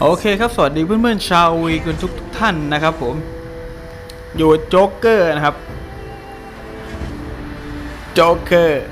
โอเคครับสวัสดีเพื่อนๆชาววีกันทุกท่านนะครับผม อยู่โจ๊กเกอร์นะครับ โจ๊กเกอร์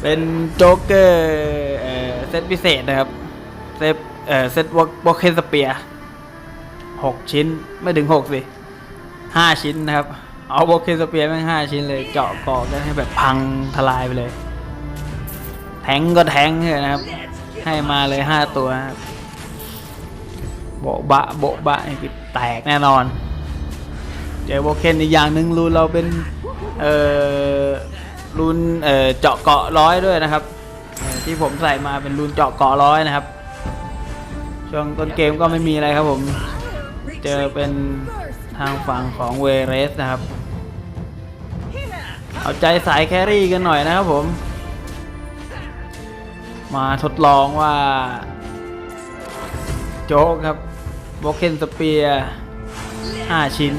เป็นโจ๊กเกอร์เซตพิเศษนะครับ เซตเอ่อเซตวอลเคนสเปียหกชิ้นไม่ถึงหกสิห้าชิ้นนะครับ เอาวอลเคนสเปียแม่งห้าชิ้นเลยเจาะกอกกันให้แบบพังทลายไปเลย แทงก็แทงเลยนะครับ ให้มาเลยห้าตัวโบะบะโบะบะนี่คือแตกแน่นอน เจอโบเคนอีกอย่างหนึ่งรูนเราเป็น เอ่อรูนเอ่อเจาะเกาะร้อยด้วยนะครับ ที่ผมใส่มาเป็นรูนเจาะเกาะร้อยนะครับ ช่วงต้นเกมก็ไม่มีอะไรครับผม เจอเป็นทางฝั่งของเวเรสนะครับ เอาใจสายแครี่กันหน่อยนะครับผม มาทดลองว่า โจ๊กครับโบเคนสเปียห้าชิ้น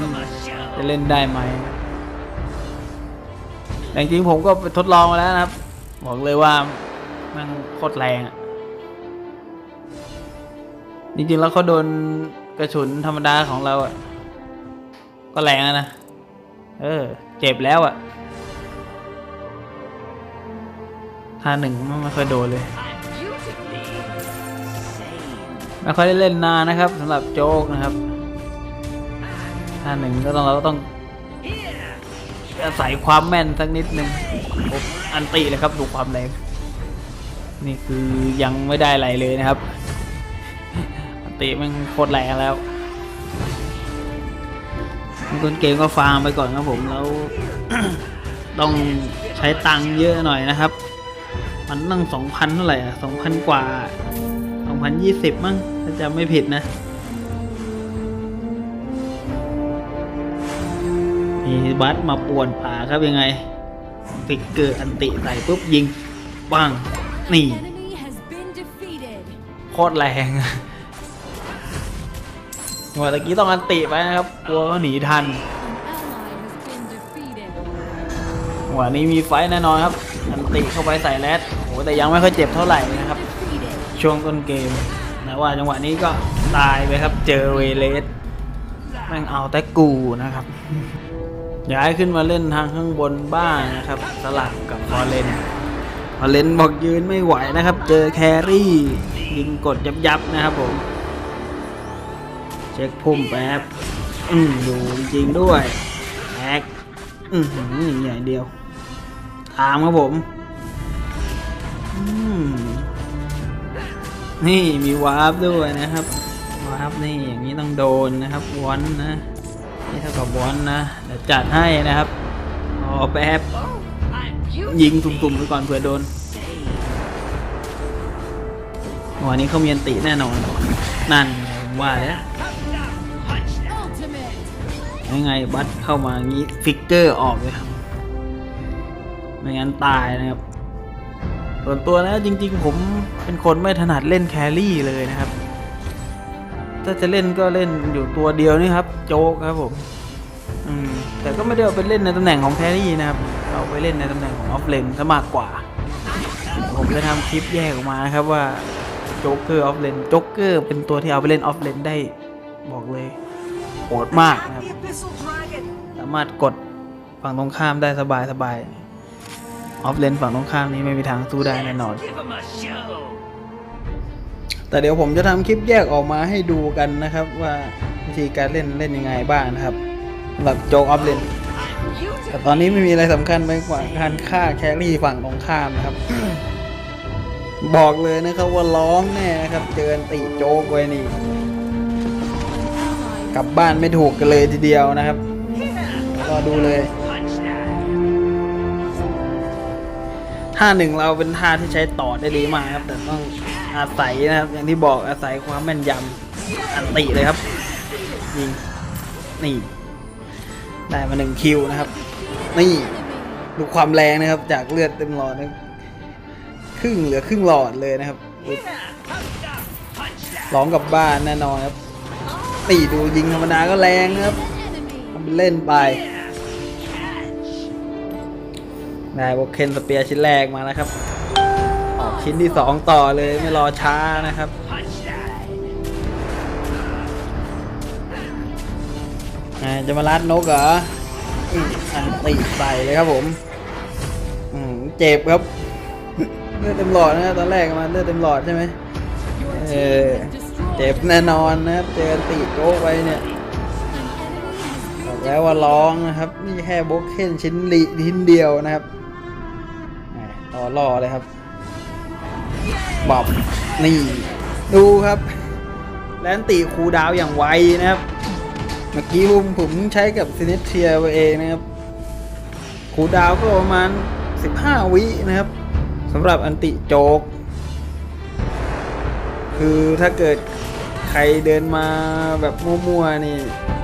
จะเล่นได้ไหมแต่จริงๆผมก็ไปทดลองมาแล้วนะครับ บอกเลยว่ามันโคตรแรงอะจริงๆแล้วเขาโดนกระสุนธรรมดาของเราอะก็แรงนะ เออ เจ็บแล้วอะ ท่าหนึ่งไม่ค่อยโดนเลย ไม่ค่อยได้เล่นนานนะครับสำหรับโจ๊กนะครับท่าหนึ่งก็ต้องเราก็ต้องอาศัยความแม่นสักนิดหนึ่งผมอันติเลยครับดูความแรงนี่คือยังไม่ได้อะไรเลยนะครับ อันติมันโคตรแรงแล้วต้นเกมก็ฟาร์มไปก่อนครับผมแล้ว ต้องใช้ตังค์เยอะหน่อยนะครับ มันตั้งสองพันเท่าไหร่อะสองพันกว่า2020มั้งถ้าจำไม่ผิดนะมีบัสมาป่วนป่าครับยังไงฟิกเกอร์อันติใส่ปุ๊บยิงบ้างนี่โคตรแรงหัวตะกี้ต้องอันติไปนะครับกลัวเขาหนีทันหัวนี้มีไฟแน่นอนครับ อันติเข้าไปใส่แรด แต่ยังไม่ค่อยเจ็บเท่าไหร่นะครับ ช่วงต้นเกมแต่ว่าจังหวะนี้ก็ตายไปครับเจอเวเลสแม่งเอาแต่กูนะครับ ย้ายขึ้นมาเล่นทางข้างบนบ้างนะครับ สลับกับฟอเรนฟอเรนบอกยืนไม่ไหวนะครับ เจอแครี่ยิงกดยับยับนะครับผม เช็คพุ่มแป๊บอืมอยู่จริงด้วยแอกอือหืออย่างเดียว ตามครับผม นี่มีวาร์ปด้วยนะครับวาร์ปนี่อย่างนี้ต้องโดนนะครับวอนนะนี่เท่ากับวอนนะเดี๋ยวจัดให้นะครับรอแป๊บยิงตุ่มๆไปก่อนเผื่อโดนวันนี้เขามีอันติแน่นอนนั่นว่าแล้วยังไงบัตเข้ามางี้ฟิกเกอร์ออกเลยครับไม่งั้นตายนะครับ ส่วนตัวแล้วจริงๆ ผมเป็นคนไม่ถนัดเล่นแครี่เลยนะครับ ถ้าจะเล่นก็เล่นอยู่ตัวเดียวนี่ครับ โจ๊กครับผมอืมแต่ก็ไม่ได้เอาไปเล่นในตำแหน่งของแครี่นะครับ เอาไปเล่นในตำแหน่งของออฟเลนซะมากกว่า ผมจะทำคลิปแยกออกมานะครับว่าโจ๊กเกอร์ออฟเลนโจ๊กเกอร์เป็นตัวที่เอาไปเล่นออฟเลนได้บอกเลยโหดมากนะครับ สามารถกดฝั่งตรงข้ามได้สบายสบาย ออฟเลนฝั่งตรงข้ามนี้ไม่มีทางสู้ได้แน่นอน แต่เดี๋ยวผมจะทำคลิปแยกออกมาให้ดูกันนะครับ ว่าวิธีการเล่นเล่นยังไงบ้างนะครับสำหรับโจกออฟเลนแต่ตอนนี้ไม่มีอะไรสำคัญไปกว่าการฆ่าแครี่ฝั่งตรงข้ามนะครับ บอกเลยนะครับว่าร้องแน่นะครับ เจอตีโจ๊กไว้นี่กลับบ้านไม่ถูกกันเลยทีเดียวนะครับรอดูเลย ท่าหนึ่งเราเป็นท่าที่ใช้ต่อได้ดีมากครับ แต่ต้องอาศัยนะครับ อย่างที่บอกอาศัยความแม่นยำอันติเลยครับยิงนี่ได้มาหนึ่งคิวนะครับ นี่ดูความแรงนะครับ จากเลือดเต็มหลอดนะครึ่งเหลือครึ่งหลอดเลยนะครับร้องกับบ้านแน่นอนครับตีดูยิงธรรมดาก็แรงนะครับทำเล่นไป ได้วอเคนสเปียร์ชิ้นแรกมาแล้วครับ ออกชิ้นที่สองต่อเลยไม่รอช้านะครับอ่าจะมาลัดนกเหรออันติใส่เลยครับผมอืมเจ็บครับเลือดเต็มหลอดนะตอนแรกมาเลือดเต็มหลอดใช่ไหมเออเจ็บแน่นอนนะครับเจอตีโจ๊กไปเนี่ยแล้วว่าร้องนะครับ นี่แค่โบกเคนชิ้นลิชิ้นเดียวนะครับ แหมต่อรอเลยครับบับนี่ ดูครับ แลนตีคูดาวอย่างไวนะครับ เมื่อกี้ผมผมใช้กับซินิเทียไปเองนะครับคูดาวก็ประมาณ 15 วินะครับสำหรับอันติโจก คือถ้าเกิดใครเดินมาแบบมั่วๆนี่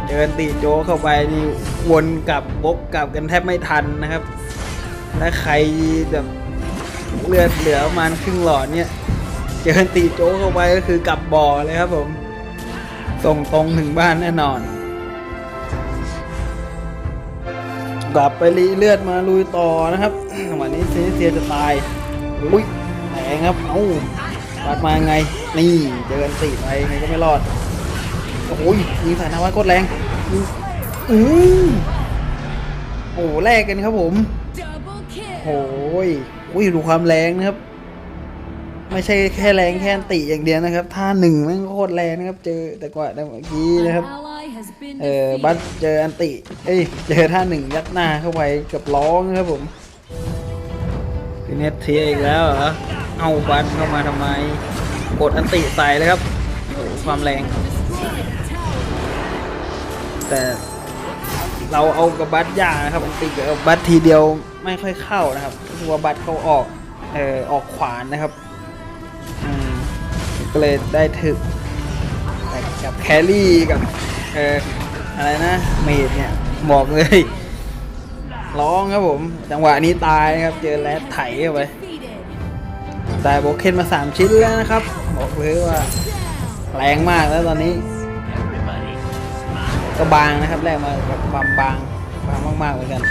เดินตีโจกเข้าไปนี่วนกลับบกกลับกันแทบไม่ทันนะครับ ถ้าใครแบบ เลือดเหลือประมาณครึ่งหลอดเนี่ยเจอตีโจกเข้าไปก็คือกลับบ่อเลยครับผม ส่งตรงถึงบ้านแน่นอน กลับไปรีเลือดมาลุยต่อนะครับวันนี้เซเซียจะตายอุ้ยแหงครับเอ้าปัดมาไง นี่เจอกันตีไปไงก็ไม่รอดโอ้ยยิงสายนวัตโคตรแรงอือโอ้แลกกันครับผมโอ้ย อุ้ยดูความแรงนะครับ ไม่ใช่แค่แรงแค่อันติอย่างเดียวนะครับท่าหนึ่งแม่งโคตรแรงนะครับ เจอแต่กว่าเมื่อกี้ An นะครับ ally has been เออบัส defeated. เจออันติเอ้ยเจอท่าหนึ่งยัดหน้าเข้าไปเกับร้องครับผมพีเนตเทียอีกแล้วเหรอเอาบัสเข้ามาทำไมกดอันติใส่เลยครับโอ้โหความแรง Destroyed a tower. แต่เราเอากับบัตยากนะครับอันติกับบัตทีเดียว ไม่ค่อยเข้านะครับรู้สึกว่าบัตรเขาออกเอ่อออกขวานนะครับอืมก็เลยได้ถึกกับแครี่กับเอ่ออะไรนะเมดเนี่ยบอกเลยร้องครับผม จังหวะนี้ตายครับ เจอแรดไถเข้าไปตายโบเคนมา 3 ชิ้นแล้วนะครับ บอกเลยว่าแรงมากแล้วตอนนี้ ก็บางนะครับ แรกมากับความบางบางมากๆเหมือนกัน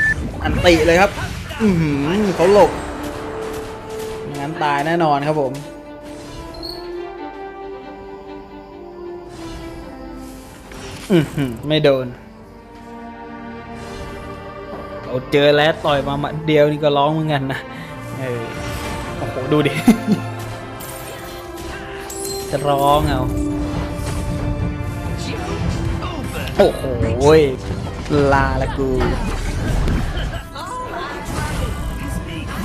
อันติเลยครับ อือหือเขาหลบงั้นตายแน่นอนครับผม อือหือไม่โดน เราเจอแล้วต่อยมาหมัดเดียวนี่ก็ร้องเหมือนกันนะเออโอ้โห ดูดิ จะร้องเอา โอ้โหลาละกู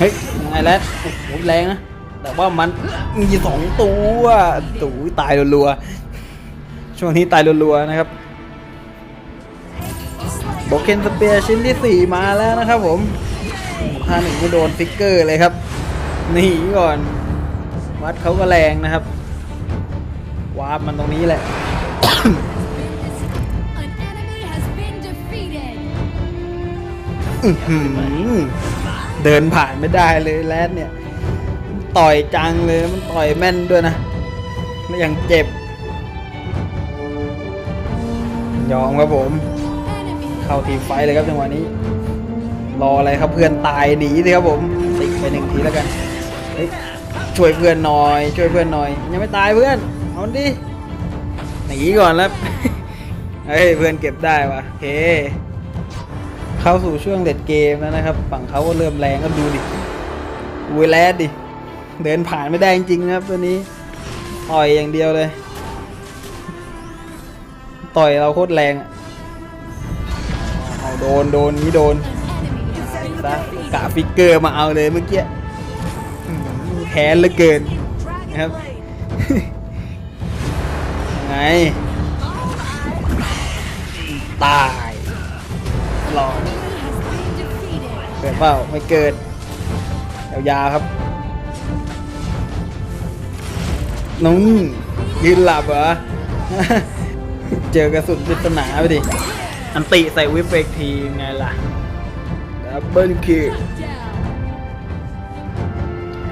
เฮ้ยยังไงแล้วโอ้โหแรงนะ แต่ว่ามันมีสองตัวตูตายรัวๆ ช่วงนี้ตายรัวๆนะครับโบเคนสเปียร์ชิ้นที่ 4 มาแล้วนะครับผมท่าหนึ่งไม่โดนฟิกเกอร์เลยครับหนีก่อน วัดเขาก็แรงนะครับ วาร์ปมันตรงนี้แหละ เดินผ่านไม่ได้เลยแรดเนี่ย ต่อยจังเลยมันต่อยแม่นด้วยนะไม่ยังเจ็บ ยอมครับผม เข้าทีไฟเลยครับจังหวะนี้ รออะไรครับเพื่อนตายหนีสิครับผมติดไปหนึ่งทีแล้วกันช่วยเพื่อนหน่อย ช่วยเพื่อนหน่อย ยังไม่ตายเพื่อนเอาดิหนีก่อนแล้วเฮ้ยเพื่อนเก็บได้วะโอเค เข้าสู่ช่วงเด็ดเกมแล้วนะครับ ฝั่งเขาก็เริ่มแรงก็ดูดิดูแลดดิ เดินผ่านไม่ได้จริงๆนะครับตัวนี้ ต่อยอย่างเดียวเลย ต่อยเราโคตรแรงอะเอาโดนโดนนี้โดนซะกะฟิกเกอร์มาเอาเลยเมื่อกี้แค้นเหลือเกินนะครับไงตาย หลอด Enemy has been defeated. เกิดเปล่าไม่เกิดยาวๆครับน้องยืนหลับเหรอ เจอกระสุนปริศนาไปดิ อันติใส่วิปเฟกทีไงล่ะ ดับเบิลคิว Shut down.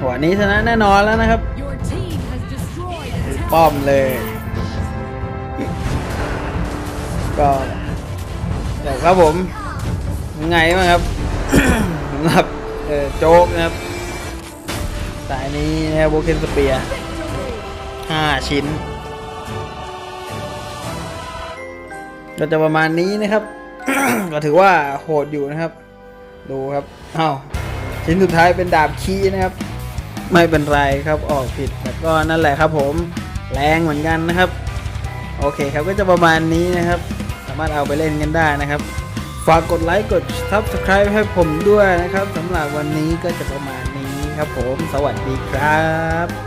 วันนี้ชนะแน่นอนแล้วนะครับ Your team has destroyed a tower. ป้อมเลย ก็เดี๋ยวครับผมยัง ไงบ้างครับสำหรับเอ่อโจ๊กนะครับ สายนี้นะครับโบเคนสเปียห้าชิ้น ก็จะประมาณนี้นะครับ ก็ถือว่าโหดอยู่นะครับ ดูครับอ้าวชิ้นสุดท้ายเป็นดาบคีนะครับ ไม่เป็นไรครับออกผิดแต่ก็นั่นแหละครับผมแรงเหมือนกันนะครับ โอเคครับก็จะประมาณนี้นะครับ สามารถเอาไปเล่นกันได้นะครับ ฝากกดไลค์กด Subscribe ให้ผมด้วยนะครับสำหรับวันนี้ก็จะประมาณนี้ครับผม สวัสดีครับ